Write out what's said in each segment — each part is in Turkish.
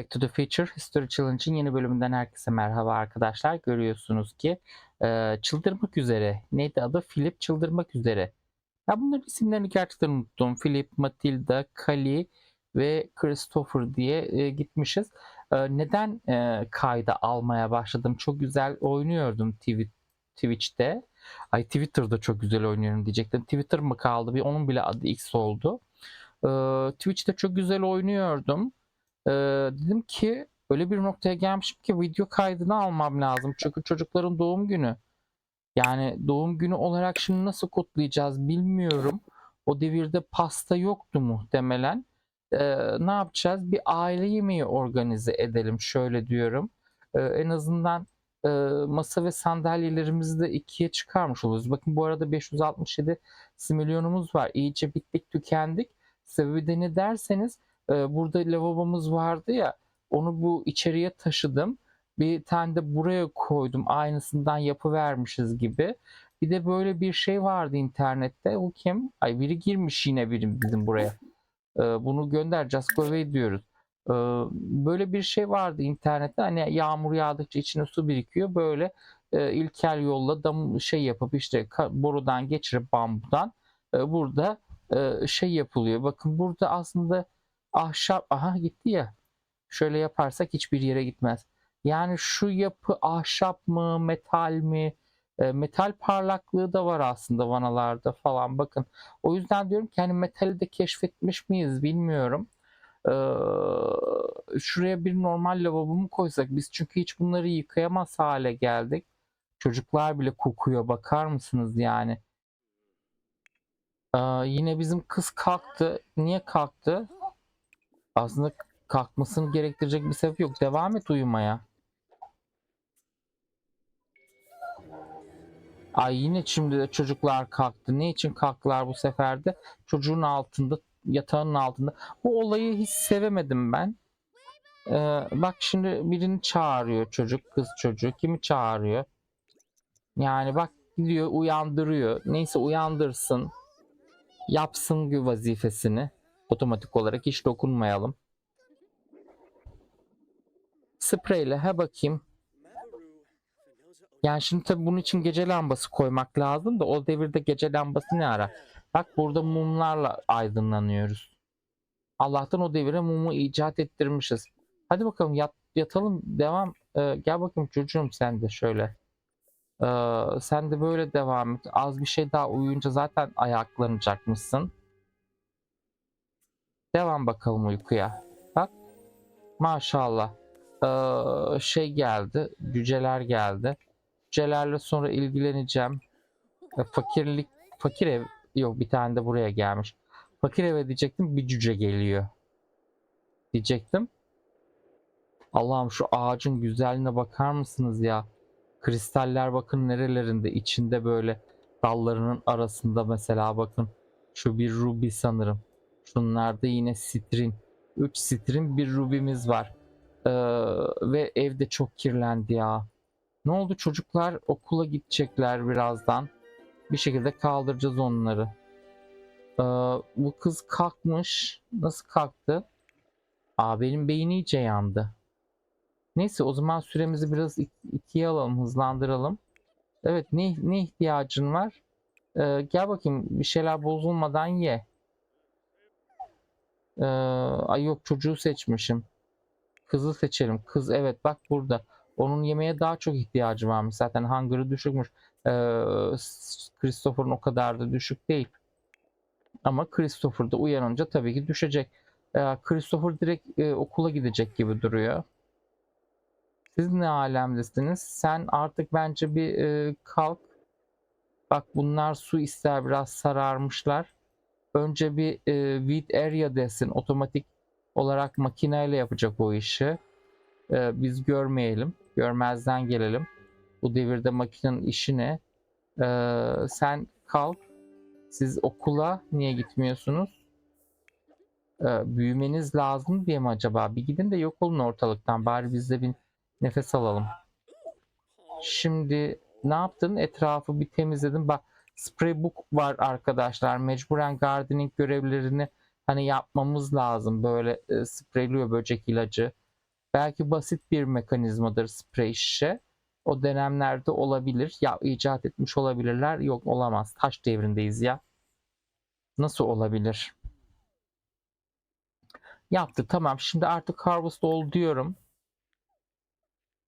Back to the Future History Challenge'ın yeni bölümünden herkese merhaba arkadaşlar. Görüyorsunuz ki e, çıldırmak üzere. Neydi adı? Philip çıldırmak üzere. Ya bunların isimlerini gerçekten unuttum. Philip, Matilda, Kali ve Christopher diye e, gitmişiz. E, neden e, kayda almaya başladım? Çok güzel oynuyordum TV, Twitch'te. Ay Twitter'da çok güzel oynuyorum diyecektim. Twitter mı kaldı? Bir onun bile adı X oldu. E, Twitch'te çok güzel oynuyordum. Ee, dedim ki öyle bir noktaya gelmişim ki video kaydını almam lazım. Çünkü çocukların doğum günü. Yani doğum günü olarak şimdi nasıl kutlayacağız bilmiyorum. O devirde pasta yoktu muhtemelen. Ee, ne yapacağız? Bir aile yemeği organize edelim şöyle diyorum. Ee, en azından e, masa ve sandalyelerimizi de ikiye çıkarmış oluruz. Bakın bu arada 567 milyonumuz var. İyice bittik tükendik. Sebebi de ne derseniz e, burada lavabomuz vardı ya onu bu içeriye taşıdım. Bir tane de buraya koydum. Aynısından yapıvermişiz gibi. Bir de böyle bir şey vardı internette. O kim? Ay biri girmiş yine birim bizim buraya. E, bunu gönder away diyoruz. E, böyle bir şey vardı internette. Hani yağmur yağdıkça içine su birikiyor. Böyle e, ilkel yolla dam şey yapıp işte borudan geçirip bambudan e, burada e, şey yapılıyor. Bakın burada aslında ahşap aha gitti ya. Şöyle yaparsak hiçbir yere gitmez. Yani şu yapı ahşap mı, metal mi? E, metal parlaklığı da var aslında vanalarda falan bakın. O yüzden diyorum ki hani metali de keşfetmiş miyiz bilmiyorum. E, şuraya bir normal lavabo mu koysak biz çünkü hiç bunları yıkayamaz hale geldik. Çocuklar bile kokuyor bakar mısınız yani? E, yine bizim kız kalktı. Niye kalktı? Aslında kalkmasını gerektirecek bir sebep yok. Devam et uyumaya. Ay yine şimdi de çocuklar kalktı. Ne için kalktılar bu sefer de? Çocuğun altında, yatağının altında. Bu olayı hiç sevemedim ben. Ee, bak şimdi birini çağırıyor çocuk, kız çocuğu. Kimi çağırıyor? Yani bak gidiyor uyandırıyor. Neyse uyandırsın. Yapsın vazifesini. Otomatik olarak hiç dokunmayalım. Spreyle he bakayım. Yani şimdi tabii bunun için gece lambası koymak lazım da o devirde gece lambası ne ara? Bak burada mumlarla aydınlanıyoruz. Allah'tan o devire mumu icat ettirmişiz. Hadi bakalım yat, yatalım devam. Ee, gel bakayım çocuğum sen de şöyle. Ee, sen de böyle devam et. Az bir şey daha uyuyunca zaten ayaklanacakmışsın. Devam bakalım uykuya. Bak maşallah. Ee, şey geldi. Cüceler geldi. Cücelerle sonra ilgileneceğim. E, fakirlik fakir ev yok bir tane de buraya gelmiş. Fakir eve diyecektim bir cüce geliyor. Diyecektim. Allah'ım şu ağacın güzelliğine bakar mısınız ya? Kristaller bakın nerelerinde içinde böyle dallarının arasında mesela bakın. Şu bir ruby sanırım. Şunlarda yine sitrin. 3 sitrin bir rubimiz var. Ee, ve evde çok kirlendi ya. Ne oldu çocuklar okula gidecekler birazdan. Bir şekilde kaldıracağız onları. Ee, bu kız kalkmış. Nasıl kalktı? Aa benim beyin iyice yandı. Neyse o zaman süremizi biraz ik- ikiye alalım, hızlandıralım. Evet ne, ne ihtiyacın var? Ee, gel bakayım bir şeyler bozulmadan ye. Ee, ay yok çocuğu seçmişim. Kızı seçelim. Kız evet bak burada. Onun yemeğe daha çok ihtiyacı varmış. Zaten hunger'ı düşükmüş. Ee, Christopher'ın o kadar da düşük değil. Ama Christopher da uyanınca tabii ki düşecek. Ee, Christopher direkt e, okula gidecek gibi duruyor. Siz ne alemdesiniz? Sen artık bence bir e, kalk. Bak bunlar su ister biraz sararmışlar. Önce bir e, with area desin. Otomatik olarak makineyle yapacak o işi. E, biz görmeyelim. Görmezden gelelim. Bu devirde makinenin işi ne? E, sen kalk. Siz okula niye gitmiyorsunuz? E, büyümeniz lazım diye mi acaba? Bir gidin de yok olun ortalıktan. Bari biz de bir nefes alalım. Şimdi ne yaptın? Etrafı bir temizledin. Bak spray book var arkadaşlar. Mecburen gardening görevlerini hani yapmamız lazım. Böyle e, spreyliyor böcek ilacı. Belki basit bir mekanizmadır sprey şişe. O dönemlerde olabilir. Ya icat etmiş olabilirler. Yok olamaz. Taş devrindeyiz ya. Nasıl olabilir? Yaptı tamam. Şimdi artık harvest oldu diyorum.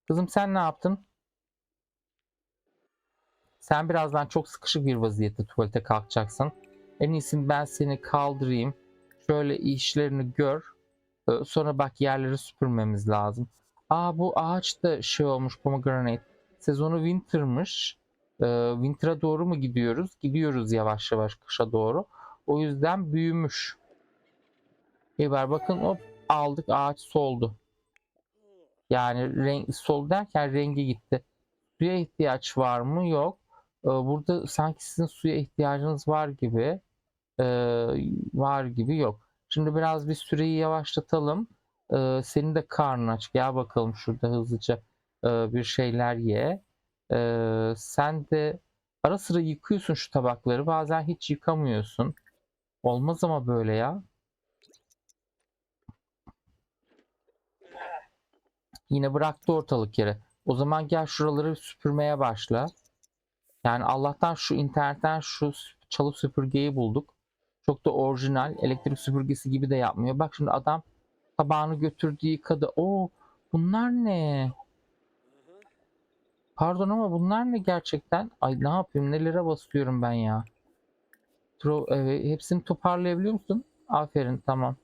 Kızım sen ne yaptın? Sen birazdan çok sıkışık bir vaziyette tuvalete kalkacaksın. En iyisi ben seni kaldırayım. Şöyle işlerini gör. Ee, Sonra bak yerleri süpürmemiz lazım. Aa bu ağaç da şey olmuş pomegranate. Sezonu winter'mış. Ee, winter'a doğru mu gidiyoruz? Gidiyoruz yavaş yavaş kışa doğru. O yüzden büyümüş. Var bakın hop aldık ağaç soldu. Yani renk sol derken rengi gitti. Suya ihtiyaç var mı? Yok. Ee, Burada sanki sizin suya ihtiyacınız var gibi. Ee, var gibi yok. Şimdi biraz bir süreyi yavaşlatalım. Ee, senin de karnın aç. Gel bakalım şurada hızlıca e, bir şeyler ye. Ee, sen de ara sıra yıkıyorsun şu tabakları. Bazen hiç yıkamıyorsun. Olmaz ama böyle ya. Yine bıraktı ortalık yere. O zaman gel şuraları süpürmeye başla. Yani Allah'tan şu internetten şu çalı süpürgeyi bulduk. Çok da orijinal. Elektrik süpürgesi gibi de yapmıyor. Bak şimdi adam tabağını götürdü yıkadı. Oo bunlar ne? Pardon ama bunlar ne gerçekten? Ay ne yapayım nelere basıyorum ben ya. Tro evet, hepsini toparlayabiliyor musun? Aferin tamam.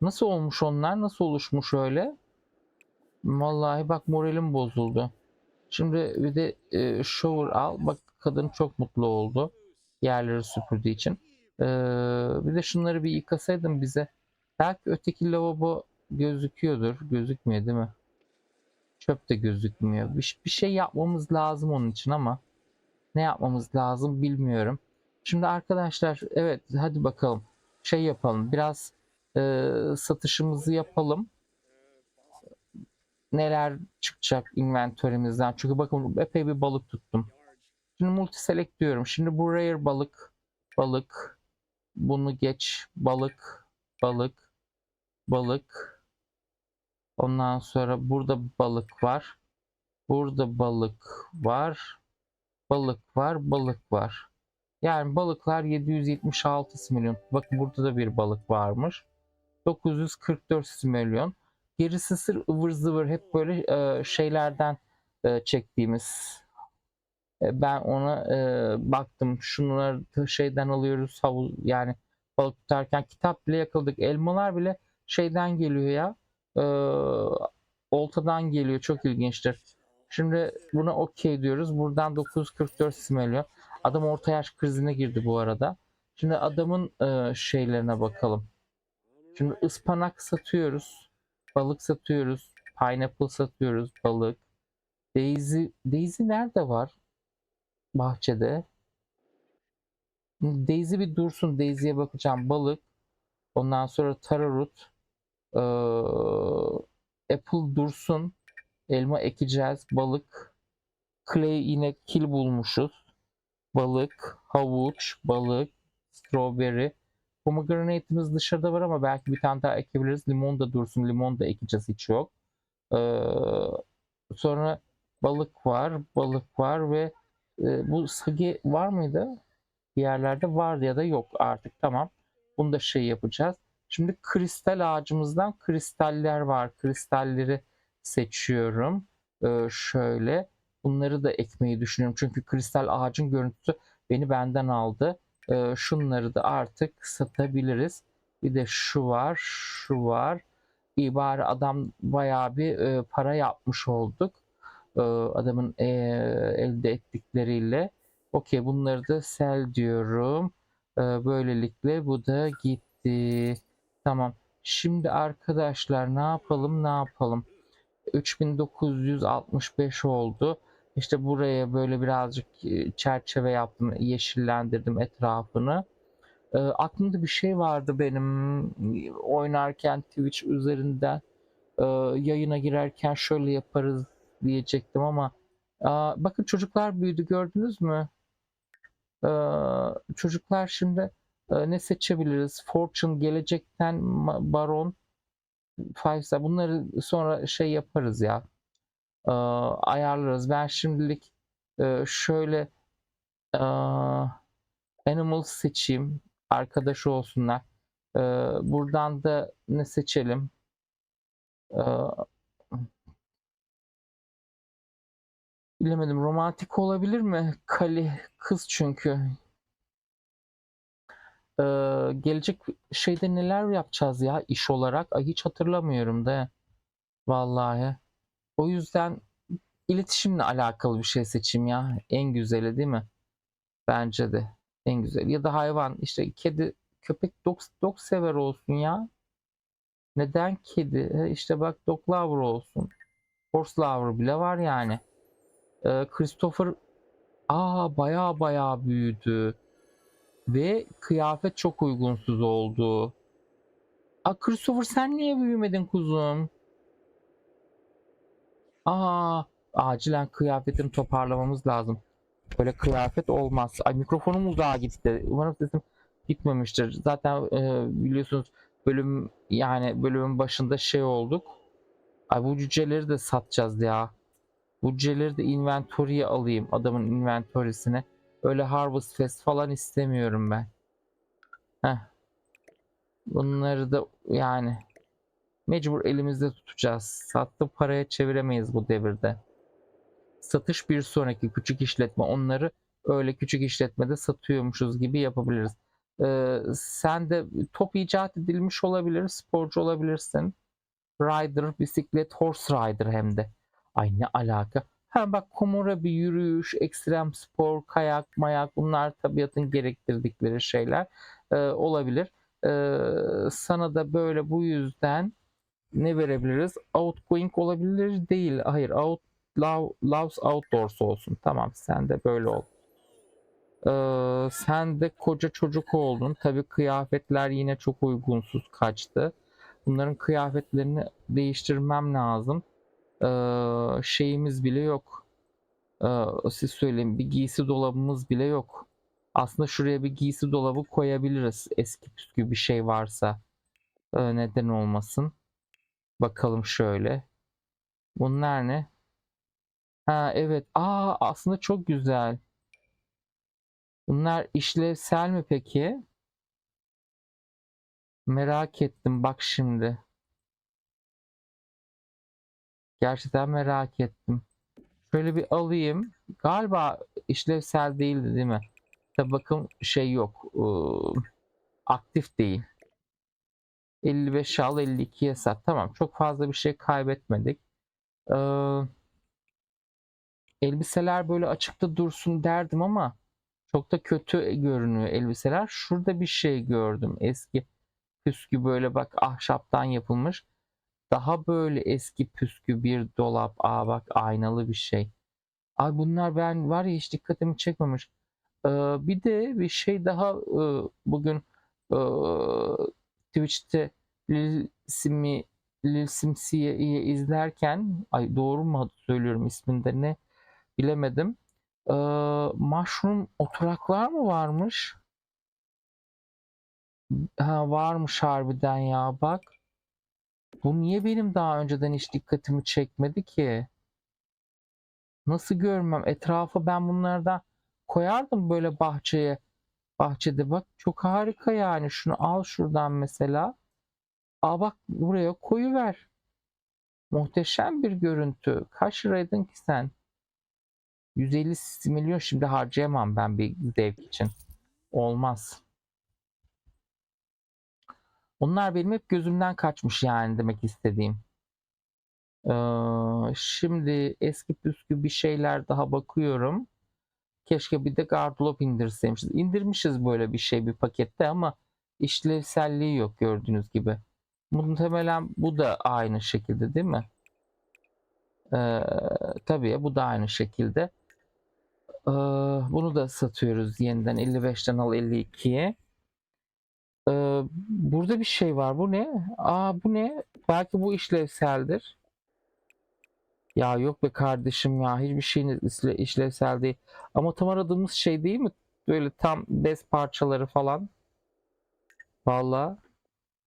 Nasıl olmuş onlar? Nasıl oluşmuş öyle? Vallahi bak moralim bozuldu. Şimdi bir de e, shower al. Bak kadın çok mutlu oldu. Yerleri süpürdüğü için. Ee, bir de şunları bir yıkasaydın bize. Belki öteki lavabo gözüküyordur. Gözükmüyor değil mi? Çöp de gözükmüyor. Bir, bir şey yapmamız lazım onun için ama ne yapmamız lazım bilmiyorum. Şimdi arkadaşlar evet hadi bakalım şey yapalım. Biraz e, satışımızı yapalım. Neler çıkacak inventörümüzden. Çünkü bakın epey bir balık tuttum. Şimdi multiselect diyorum. Şimdi bu rare balık, balık, bunu geç, balık, balık, balık. Ondan sonra burada balık var. Burada balık var. Balık var, balık var. Yani balıklar 776 similyon. Bakın burada da bir balık varmış. 944 similyon. Gerisi sır ıvır zıvır hep böyle e, şeylerden e, çektiğimiz e, ben ona e, baktım şunları şeyden alıyoruz havuz yani balık tutarken kitap bile yakaladık elmalar bile şeyden geliyor ya e, oltadan geliyor çok ilginçtir. Şimdi buna okey diyoruz. Buradan 944 simelyon. Adam orta yaş krizine girdi bu arada. Şimdi adamın e, şeylerine bakalım. Şimdi ıspanak satıyoruz. Balık satıyoruz. Pineapple satıyoruz. Balık. Daisy, Daisy nerede var? bahçede. Daisy bir dursun. Daisy'ye bakacağım. Balık. Ondan sonra tararut. Ee, Apple dursun. Elma ekeceğiz. Balık. Clay yine kil bulmuşuz. Balık. Havuç. Balık. Strawberry. Pomegranate'imiz dışarıda var ama belki bir tane daha ekebiliriz. Limon da dursun. Limon da ekeceğiz. Hiç yok. Ee, sonra balık var. Balık var ve e, bu sagi var mıydı? Bir yerlerde vardı ya da yok artık tamam. Bunu da şey yapacağız. Şimdi kristal ağacımızdan kristaller var. Kristalleri seçiyorum. Ee, şöyle. Bunları da ekmeyi düşünüyorum. Çünkü kristal ağacın görüntüsü beni benden aldı. Ee, şunları da artık satabiliriz. Bir de şu var, şu var. İyi bari adam bayağı bir e, para yapmış olduk e, adamın e, elde ettikleriyle. Okey bunları da sell diyorum. E, böylelikle bu da gitti. Tamam. Şimdi arkadaşlar ne yapalım ne yapalım. 3965 oldu. İşte buraya böyle birazcık e, çerçeve yaptım. Yeşillendirdim etrafını. E, aklımda bir şey vardı benim oynarken Twitch üzerinden e, yayına girerken şöyle yaparız diyecektim ama aa, bakın çocuklar büyüdü gördünüz mü? Ee, çocuklar şimdi e, ne seçebiliriz? Fortune gelecekten Baron five star bunları sonra şey yaparız ya. Ee, ayarlarız. Ben şimdilik e, şöyle e, animal seçeyim. Arkadaş olsunlar. Ee, buradan da ne seçelim? Ee, bilemedim. Romantik olabilir mi? Kali kız çünkü. Ee, gelecek şeyde neler yapacağız ya iş olarak? Ay hiç hatırlamıyorum da. Vallahi. O yüzden iletişimle alakalı bir şey seçeyim ya. En güzeli değil mi? Bence de. En güzel. Ya da hayvan işte kedi, köpek, dog, dog sever olsun ya. Neden kedi? E, İşte bak dog lover olsun. Horse lover bile var yani. Ee, Christopher aa baya baya büyüdü. Ve kıyafet çok uygunsuz oldu. Aa Christopher sen niye büyümedin kuzum? Aa acilen kıyafetini toparlamamız lazım. Böyle kıyafet olmaz. Ay mikrofonum uzağa gitti. Umarım sesim gitmemiştir. Zaten e, biliyorsunuz bölüm yani bölümün başında şey olduk. Ay bu cüceleri de satacağız ya. Bu cüceleri de inventory'ye alayım. Adamın inventory'sine. Öyle Harvest Fest falan istemiyorum ben. Heh. Bunları da yani mecbur elimizde tutacağız. Sattı paraya çeviremeyiz bu devirde. Satış bir sonraki küçük işletme. Onları öyle küçük işletmede satıyormuşuz gibi yapabiliriz. Ee, sen de top icat edilmiş olabilir, sporcu olabilirsin. Rider, bisiklet, horse rider hem de. Ay ne alaka? Ha bak komora bir yürüyüş, ekstrem spor, kayak, mayak bunlar tabiatın gerektirdikleri şeyler Ee, olabilir. Ee, sana da böyle bu yüzden ne verebiliriz? Outgoing olabilir değil. Hayır, out love, loves outdoors olsun. Tamam, sen de böyle ol. Ee, sen de koca çocuk oldun. Tabii kıyafetler yine çok uygunsuz kaçtı. Bunların kıyafetlerini değiştirmem lazım. Ee, şeyimiz bile yok. Ee, siz söyleyin bir giysi dolabımız bile yok. Aslında şuraya bir giysi dolabı koyabiliriz. Eski püskü bir şey varsa. Ee, neden olmasın. Bakalım şöyle. Bunlar ne? Ha evet. Aa aslında çok güzel. Bunlar işlevsel mi peki? Merak ettim bak şimdi. Gerçekten merak ettim. Şöyle bir alayım. Galiba işlevsel değildi değil mi? Tabi bakın şey yok. Iı, aktif değil. 55 al 52'ye sat. Tamam çok fazla bir şey kaybetmedik. Ee, elbiseler böyle açıkta dursun derdim ama çok da kötü görünüyor elbiseler. Şurada bir şey gördüm. Eski püskü böyle bak ahşaptan yapılmış. Daha böyle eski püskü bir dolap. Aa bak aynalı bir şey. Ay bunlar ben var ya hiç dikkatimi çekmemiş. Ee, bir de bir şey daha e, bugün e, Twitch'te Lil Simi Lil Simsi'yi izlerken ay doğru mu söylüyorum isminde ne bilemedim. Ee, mushroom oturaklar mı varmış? Ha varmış harbiden ya bak. Bu niye benim daha önceden hiç dikkatimi çekmedi ki? Nasıl görmem? Etrafa ben bunlardan koyardım böyle bahçeye. Bahçede bak çok harika yani. Şunu al şuradan mesela. Aa bak buraya koyuver. Muhteşem bir görüntü. Kaç liraydın ki sen? 150 milyon şimdi harcayamam ben bir zevk için. Olmaz. Onlar benim hep gözümden kaçmış yani demek istediğim. Ee, şimdi eski püskü bir şeyler daha bakıyorum. Keşke bir de gardırop indirseymişiz. İndirmişiz böyle bir şey bir pakette ama işlevselliği yok gördüğünüz gibi. Muhtemelen bu da aynı şekilde değil mi? Ee, tabii bu da aynı şekilde. Ee, bunu da satıyoruz yeniden 55'ten al 52'ye. Ee, burada bir şey var. Bu ne? Aa bu ne? Belki bu işlevseldir. Ya yok be kardeşim ya hiçbir şeyin işle- işlevsel değil. Ama tam aradığımız şey değil mi? Böyle tam bez parçaları falan. Valla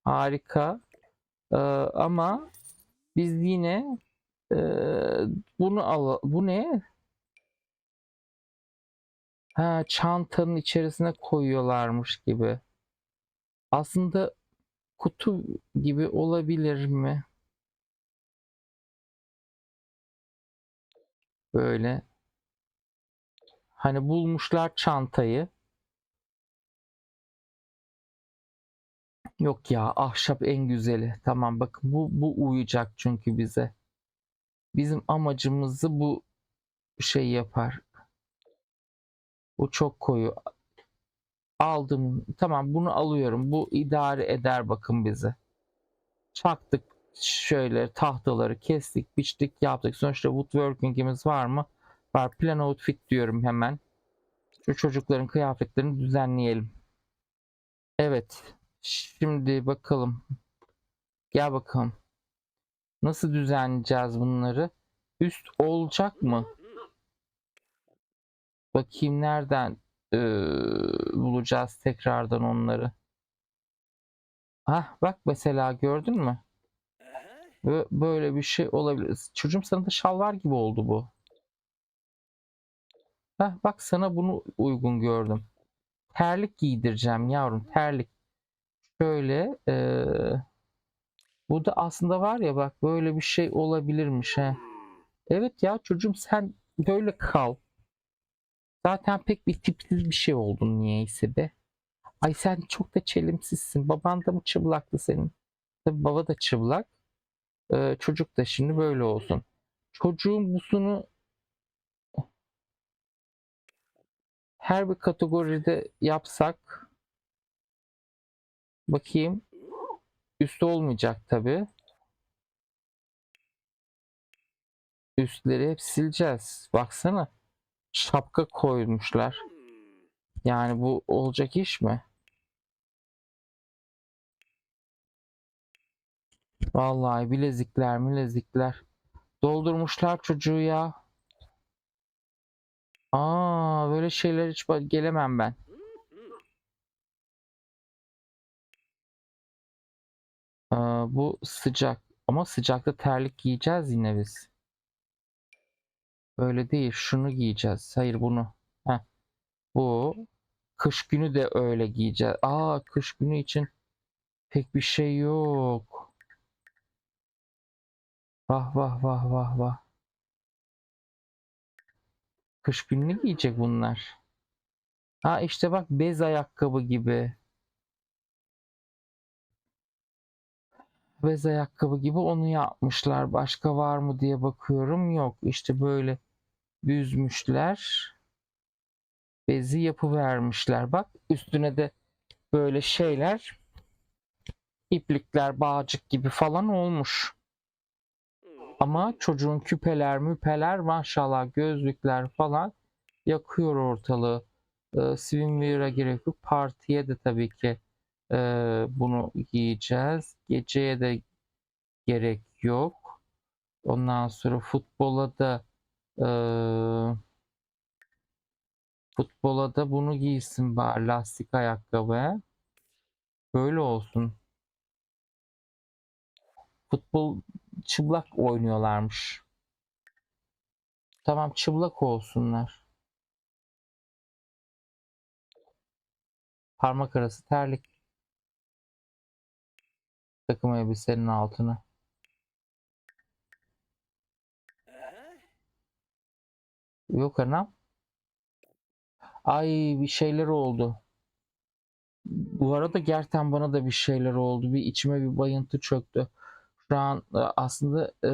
harika. Ee, ama biz yine e, bunu al bu ne? Ha, çantanın içerisine koyuyorlarmış gibi. Aslında kutu gibi olabilir mi? Böyle. Hani bulmuşlar çantayı. Yok ya ahşap en güzeli. Tamam bakın bu bu uyacak çünkü bize. Bizim amacımızı bu şey yapar. Bu çok koyu. Aldım. Tamam bunu alıyorum. Bu idare eder bakın bizi. Çaktık şöyle tahtaları kestik, biçtik, yaptık. Sonuçta woodworking'imiz var mı? Var. Plan outfit diyorum hemen. Şu çocukların kıyafetlerini düzenleyelim. Evet. Şimdi bakalım. Gel bakalım. Nasıl düzenleyeceğiz bunları? Üst olacak mı? Bakayım nereden eee, bulacağız tekrardan onları. Ah bak mesela gördün mü? Bö- Böyle bir şey olabilir. Çocuğum sana da şalvar gibi oldu bu. Hah bak sana bunu uygun gördüm. Terlik giydireceğim yavrum terlik. Şöyle eee, bu da aslında var ya bak böyle bir şey olabilirmiş he. Evet ya çocuğum sen böyle kal. Zaten pek bir tipsiz bir şey oldun niyeyse be. Ay sen çok da çelimsizsin. Baban da mı çıplaktı senin? Tabii baba da çıplak. Ee, çocuk da şimdi böyle olsun. Çocuğun busunu her bir kategoride yapsak bakayım üstü olmayacak tabii. Üstleri hep sileceğiz. Baksana şapka koymuşlar. Yani bu olacak iş mi? Vallahi bilezikler bilezikler. Doldurmuşlar çocuğu ya. Aa böyle şeyler hiç gelemem ben. Aa, bu sıcak. Ama sıcakta terlik giyeceğiz yine biz. Böyle değil. Şunu giyeceğiz. Hayır bunu. Heh, bu. Kış günü de öyle giyeceğiz. Aa kış günü için pek bir şey yok. Vah vah vah vah vah. Kış gününü giyecek bunlar. Ha işte bak bez ayakkabı gibi. Bez ayakkabı gibi onu yapmışlar. Başka var mı diye bakıyorum. Yok. İşte böyle büzmüşler. Bezi yapıvermişler. Bak üstüne de böyle şeyler iplikler, bağcık gibi falan olmuş. Ama çocuğun küpeler, müpeler maşallah gözlükler falan yakıyor ortalığı. Ee, swimwear'a gerek yok. Partiye de tabii ki e, bunu giyeceğiz. Geceye de gerek yok. Ondan sonra futbola da e, futbola da bunu giysin bari lastik ayakkabı. Böyle olsun. Futbol çıplak oynuyorlarmış. Tamam çıplak olsunlar. Parmak arası terlik. Takım elbisenin altına. Yok anam. Ay bir şeyler oldu. Bu arada gerçekten bana da bir şeyler oldu. Bir içime bir bayıntı çöktü. Şu an e, aslında e,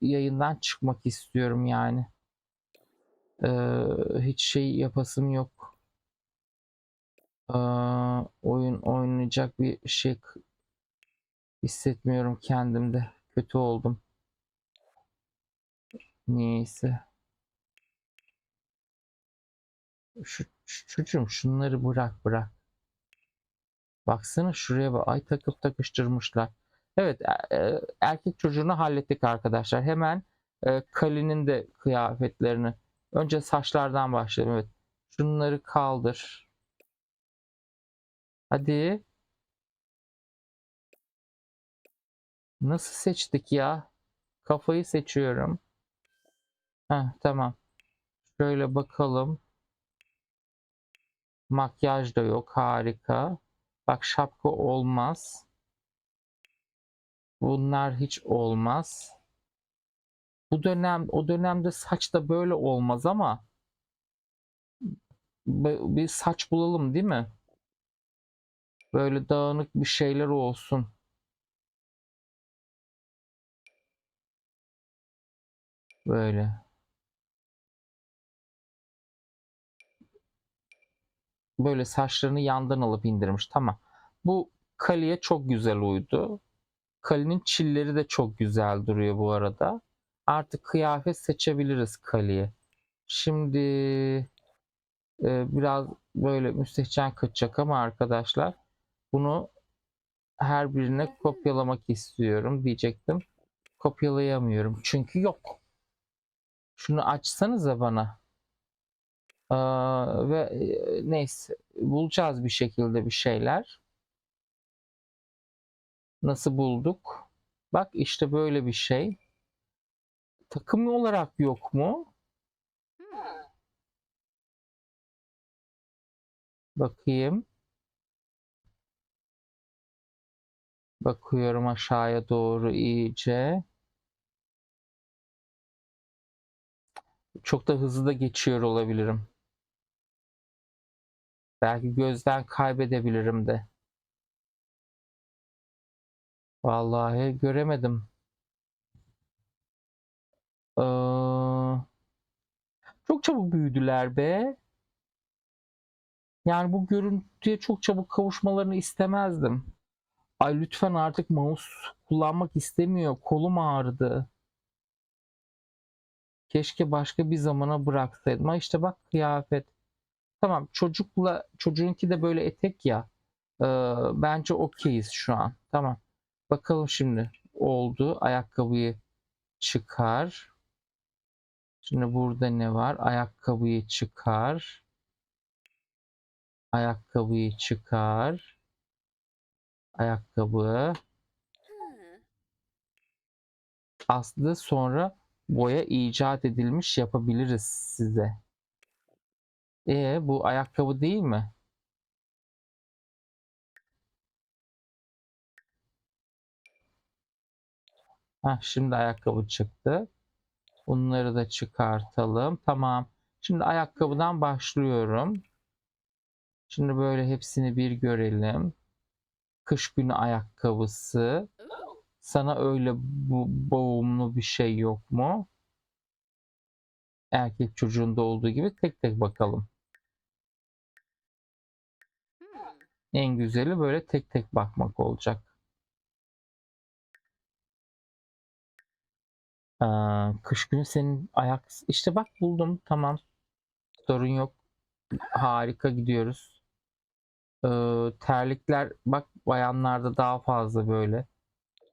yayından çıkmak istiyorum yani. E, hiç şey yapasım yok. E, oyun oynayacak bir şey hissetmiyorum kendimde. Kötü oldum. Niyeyse. Şu, şu çocuğum şunları bırak bırak. Baksana şuraya bak. Ay takıp takıştırmışlar. Evet e- e, erkek çocuğunu hallettik arkadaşlar. Hemen e, Kali'nin de kıyafetlerini. Önce saçlardan başlayalım. Evet. Şunları kaldır. Hadi. Nasıl seçtik ya? Kafayı seçiyorum. Heh, tamam. Şöyle bakalım. Makyaj da yok. Harika. Bak şapka olmaz. Bunlar hiç olmaz. Bu dönem o dönemde saç da böyle olmaz ama bir saç bulalım değil mi? Böyle dağınık bir şeyler olsun. Böyle. Böyle saçlarını yandan alıp indirmiş. Tamam. Bu Kali'ye çok güzel uydu. Kali'nin çilleri de çok güzel duruyor bu arada. Artık kıyafet seçebiliriz Kali'ye. Şimdi e, biraz böyle müstehcen kaçacak ama arkadaşlar bunu her birine kopyalamak istiyorum diyecektim. Kopyalayamıyorum çünkü yok. Şunu açsanıza bana. Aa, ve e, neyse bulacağız bir şekilde bir şeyler. Nasıl bulduk? Bak işte böyle bir şey. Takım olarak yok mu? Bakayım. Bakıyorum aşağıya doğru iyice. Çok da hızlı da geçiyor olabilirim. Belki gözden kaybedebilirim de. Vallahi göremedim. Ee, çok çabuk büyüdüler be. Yani bu görüntüye çok çabuk kavuşmalarını istemezdim. Ay lütfen artık mouse kullanmak istemiyor. Kolum ağrıdı. Keşke başka bir zamana bıraksaydım. Ha işte bak kıyafet. Tamam çocukla çocuğunki de böyle etek ya. Ee, bence okeyiz şu an. Tamam. Bakalım şimdi. Oldu. Ayakkabıyı çıkar. Şimdi burada ne var? Ayakkabıyı çıkar. Ayakkabıyı çıkar. Ayakkabı. Aslında sonra boya icat edilmiş yapabiliriz size. E bu ayakkabı değil mi? Heh, şimdi ayakkabı çıktı. Bunları da çıkartalım. Tamam. Şimdi ayakkabıdan başlıyorum. Şimdi böyle hepsini bir görelim. Kış günü ayakkabısı. Sana öyle bu boğumlu bir şey yok mu? Erkek çocuğunda olduğu gibi tek tek bakalım. En güzeli böyle tek tek bakmak olacak. Aa, kış günü senin ayak işte bak buldum tamam. Sorun yok. Harika gidiyoruz. Ee, terlikler bak bayanlarda daha fazla böyle.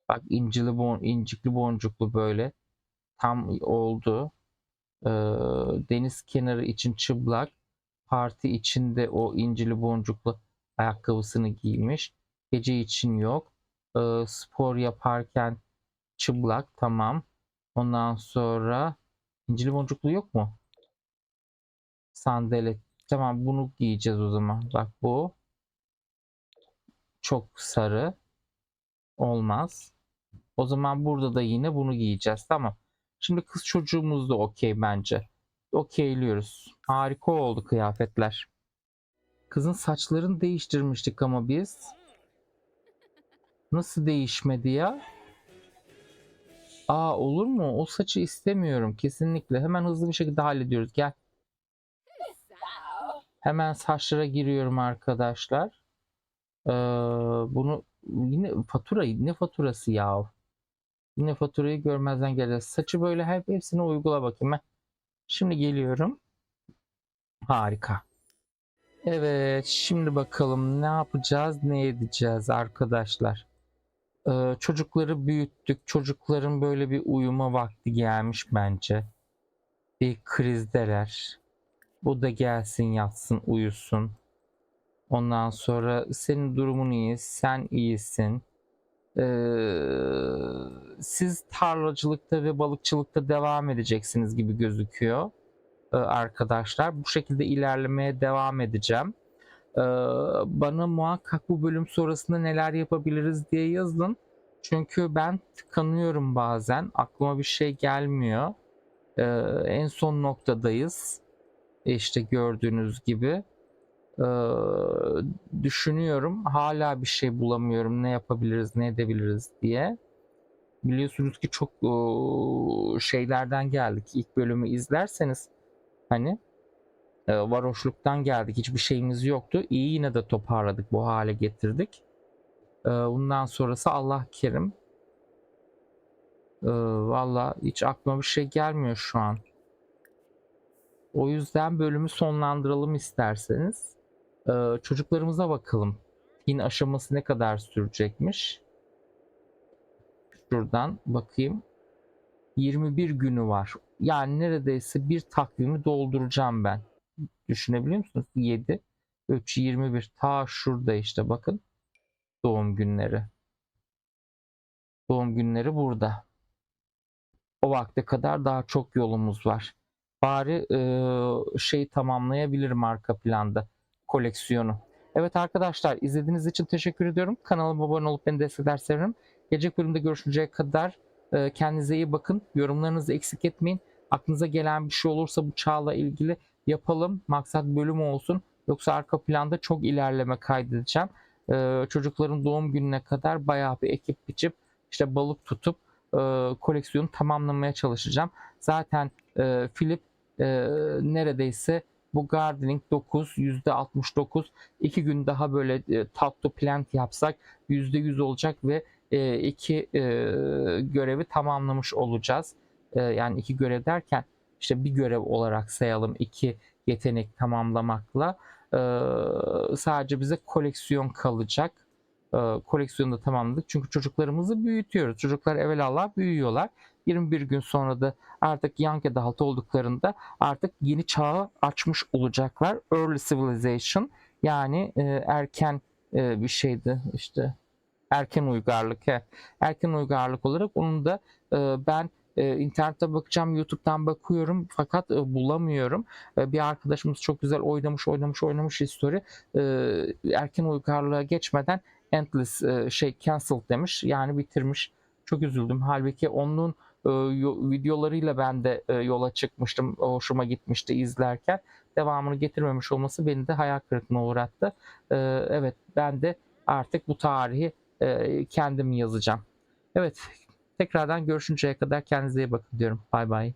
Bak incili bon incikli boncuklu böyle. Tam oldu. Ee, deniz kenarı için çıplak. Parti içinde o incili boncuklu ayakkabısını giymiş. Gece için yok. Ee, spor yaparken çıplak tamam Ondan sonra incili boncuklu yok mu? Sandalet. Tamam bunu giyeceğiz o zaman. Bak bu çok sarı. Olmaz. O zaman burada da yine bunu giyeceğiz. Tamam. Şimdi kız çocuğumuz da okey bence. Okeyliyoruz. Harika oldu kıyafetler. Kızın saçlarını değiştirmiştik ama biz. Nasıl değişmedi ya? Aa olur mu? O saçı istemiyorum kesinlikle. Hemen hızlı bir şekilde hallediyoruz. Gel. Hemen saçlara giriyorum arkadaşlar. Ee, bunu yine fatura ne faturası ya? Yine faturayı görmezden geleceğiz. Saçı böyle hep hepsini uygula bakayım ben. Şimdi geliyorum. Harika. Evet, şimdi bakalım ne yapacağız, ne edeceğiz arkadaşlar. Ee, çocukları büyüttük. Çocukların böyle bir uyuma vakti gelmiş bence. Bir krizdeler. Bu da gelsin yatsın uyusun. Ondan sonra senin durumun iyi, sen iyisin. Ee, siz tarlacılıkta ve balıkçılıkta devam edeceksiniz gibi gözüküyor e, arkadaşlar. Bu şekilde ilerlemeye devam edeceğim. Ee, bana muhakkak bu bölüm sonrasında neler yapabiliriz diye yazın. Çünkü ben tıkanıyorum bazen. Aklıma bir şey gelmiyor. Ee, en son noktadayız. İşte gördüğünüz gibi. Ee, düşünüyorum. Hala bir şey bulamıyorum. Ne yapabiliriz, ne edebiliriz diye. Biliyorsunuz ki çok e, şeylerden geldik. İlk bölümü izlerseniz hani e, varoşluktan geldik. Hiçbir şeyimiz yoktu. İyi yine de toparladık. Bu hale getirdik. E, bundan sonrası Allah kerim. E, Valla hiç aklıma bir şey gelmiyor şu an. O yüzden bölümü sonlandıralım isterseniz. E, çocuklarımıza bakalım. Tin aşaması ne kadar sürecekmiş. Şuradan bakayım. 21 günü var. Yani neredeyse bir takvimi dolduracağım ben. Düşünebiliyor musunuz? 7, 3, 21. Ta şurada işte bakın. Doğum günleri. Doğum günleri burada. O vakte kadar daha çok yolumuz var. Bari e, şey tamamlayabilirim arka planda. Koleksiyonu. Evet arkadaşlar izlediğiniz için teşekkür ediyorum. Kanalıma abone olup beni destekler severim. Gelecek bölümde görüşünceye kadar e, kendinize iyi bakın. Yorumlarınızı eksik etmeyin. Aklınıza gelen bir şey olursa bu çağla ilgili yapalım. Maksat bölüm olsun. Yoksa arka planda çok ilerleme kaydedeceğim. E, çocukların doğum gününe kadar bayağı bir ekip biçip işte balık tutup e, koleksiyonu tamamlamaya çalışacağım. Zaten e, Philip e, neredeyse bu gardening 9 %69 iki gün daha böyle e, tatlı plant yapsak %100 olacak ve e, iki e, görevi tamamlamış olacağız. E, yani iki görev derken işte bir görev olarak sayalım iki yetenek tamamlamakla. E, sadece bize koleksiyon kalacak. E, koleksiyonu da tamamladık. Çünkü çocuklarımızı büyütüyoruz. Çocuklar evvelallah büyüyorlar. 21 gün sonra da artık young adult olduklarında artık yeni çağı açmış olacaklar. Early civilization yani e, erken e, bir şeydi işte erken uygarlık. he. Erken uygarlık olarak onun da e, ben e, internette bakacağım, YouTube'dan bakıyorum fakat e, bulamıyorum. E, bir arkadaşımız çok güzel oynamış, oynamış, oynamış history. E, erken uygarlığa geçmeden endless e, şey cancelled demiş. Yani bitirmiş. Çok üzüldüm. Halbuki onun e, videolarıyla ben de e, yola çıkmıştım. Hoşuma gitmişti izlerken. Devamını getirmemiş olması beni de hayal kırıklığına uğrattı. E, evet ben de artık bu tarihi e, kendim yazacağım. Evet tekrardan görüşünceye kadar kendinize iyi bakın diyorum. Bay bay.